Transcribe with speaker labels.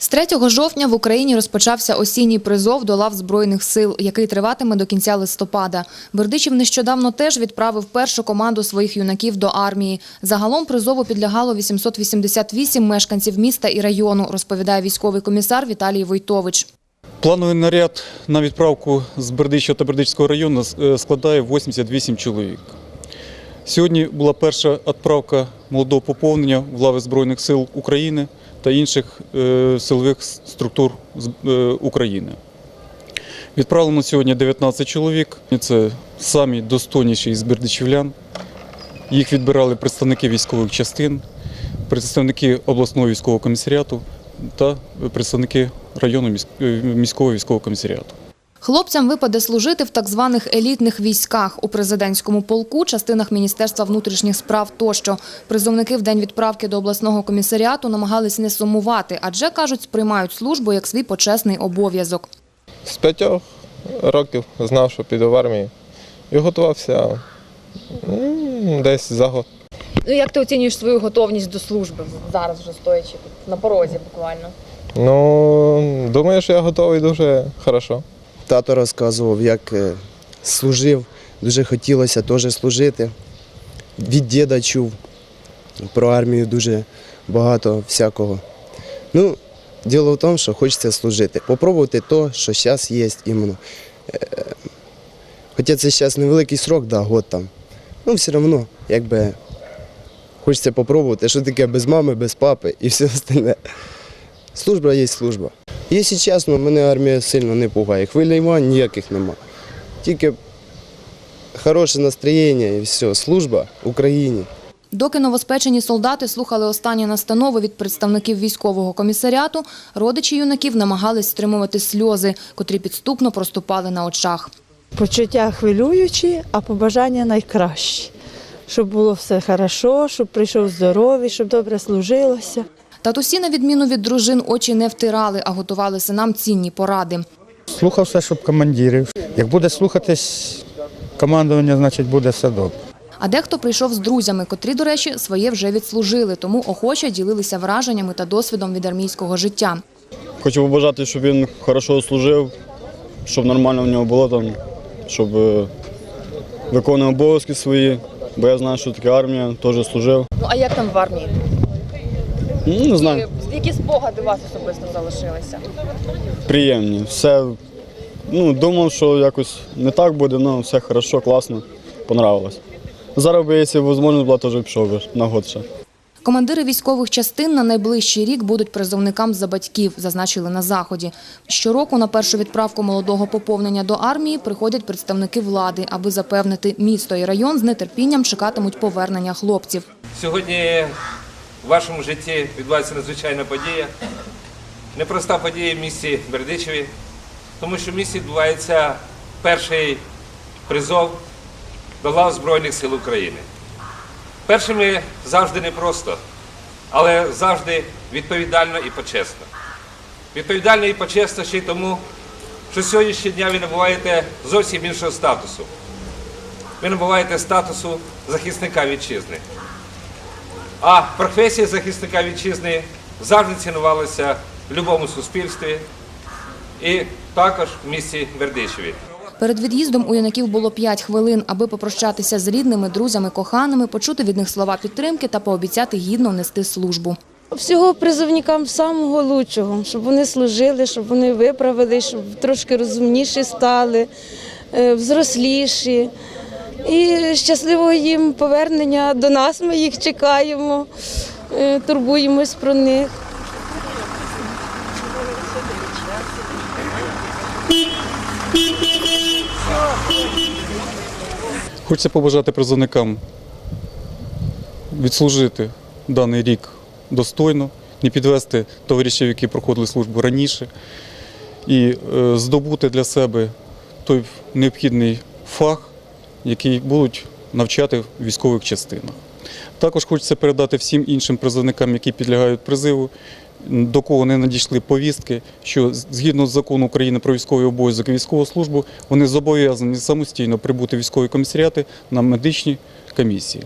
Speaker 1: З 3 жовтня в Україні розпочався осінній призов до лав Збройних сил, який триватиме до кінця листопада. Бердичів нещодавно теж відправив першу команду своїх юнаків до армії. Загалом призову підлягало 888 мешканців міста і району, розповідає військовий комісар Віталій Войтович.
Speaker 2: Плановий наряд на відправку з Бердича та Бердичського району е, складає 88 чоловік. Сьогодні була перша відправка молодого поповнення в лави Збройних сил України та інших е, силових структур е, України. Відправлено сьогодні 19 чоловік. Це самі достойніші з бердичівлян. Їх відбирали представники військових частин, представники обласного військового комісаріату та представники району е, міського військового комісаріату.
Speaker 1: Хлопцям випаде служити в так званих елітних військах у президентському полку, частинах Міністерства внутрішніх справ тощо. Призовники в день відправки до обласного комісаріату намагались не сумувати, адже кажуть, сприймають службу як свій почесний обов'язок.
Speaker 3: З п'ятьох років знав, що піду в армію. І готувався десь за год.
Speaker 4: Ну як ти оцінюєш свою готовність до служби зараз вже стоячи на порозі буквально?
Speaker 3: Ну, думаю, що я готовий дуже хорошо.
Speaker 5: Тато розказував, як е, служив, дуже хотілося теж служити. Від діда чув про армію дуже багато всякого. Ну, діло в тому, що хочеться служити. Попробувати те, що зараз є іменно. Е, Хоча це зараз невеликий срок, да, год там. Ну, все одно, якби хочеться попробувати, що таке без мами, без папи і все остальне. Служба є служба. Якщо чесно, мене армія сильно не пугає. Хвилювань ніяких нема. Тільки хороше настроєння і все. Служба Україні.
Speaker 1: Доки новоспечені солдати слухали останні настанови від представників військового комісаріату, родичі юнаків намагались стримувати сльози, котрі підступно проступали на очах.
Speaker 6: Почуття хвилюючі, а побажання найкращі. Щоб було все хорошо, щоб прийшов здоровий, щоб добре служилося.
Speaker 1: Татусі, на відміну від дружин, очі не втирали, а готували синам цінні поради.
Speaker 7: Слухався, щоб командирів. Як буде слухатись командування, значить буде все добре.
Speaker 1: А дехто прийшов з друзями, котрі, до речі, своє вже відслужили, тому охоче ділилися враженнями та досвідом від армійського життя.
Speaker 8: Хочу побажати, щоб він хорошо служив, щоб нормально в нього було там, щоб е, виконував обов'язки свої, бо я знаю, що таке армія, теж служив.
Speaker 4: Ну а як там в армії?
Speaker 8: Ну, не знаю,
Speaker 4: Які, які спогади у вас особисто залишилися?
Speaker 8: приємні. Все, ну, думав, що якось не так буде, але все хорошо, класно, понравилось. Зараз би, якщо можливість була, теж пішов би на год ще.
Speaker 1: Командири військових частин на найближчий рік будуть призовникам за батьків, зазначили на заході. Щороку на першу відправку молодого поповнення до армії приходять представники влади, аби запевнити місто і район з нетерпінням чекатимуть повернення хлопців.
Speaker 9: Сьогодні в вашому житті відбувається надзвичайна подія. Непроста подія в місті Бердичеві, тому що в місті відбувається перший призов до лав Збройних сил України. Першими завжди непросто, але завжди відповідально і почесно. Відповідально і почесно ще й тому, що сьогоднішнього дня ви набуваєте зовсім іншого статусу. Ви набуваєте статусу захисника вітчизни. А професія захисника вітчизни завжди цінувалася в будь-якому суспільстві і також в місті Бердичеві.
Speaker 1: Перед від'їздом у юнаків було 5 хвилин, аби попрощатися з рідними, друзями, коханими, почути від них слова підтримки та пообіцяти гідно нести службу.
Speaker 10: Всього призовникам самого лучшого, щоб вони служили, щоб вони виправили, щоб трошки розумніші стали, е, взросліші. І щасливого їм повернення до нас. Ми їх чекаємо, е, турбуємось про них.
Speaker 2: Хочеться побажати призовникам відслужити даний рік достойно, не підвести товаришів, які проходили службу раніше, і е, здобути для себе той необхідний фах, який будуть навчати в військових частинах. Також хочеться передати всім іншим призовникам, які підлягають призиву, до кого не надійшли повістки, що згідно з закону України про військовий обов'язок і військову службу, вони зобов'язані самостійно прибути військові комісаріати на медичні комісії.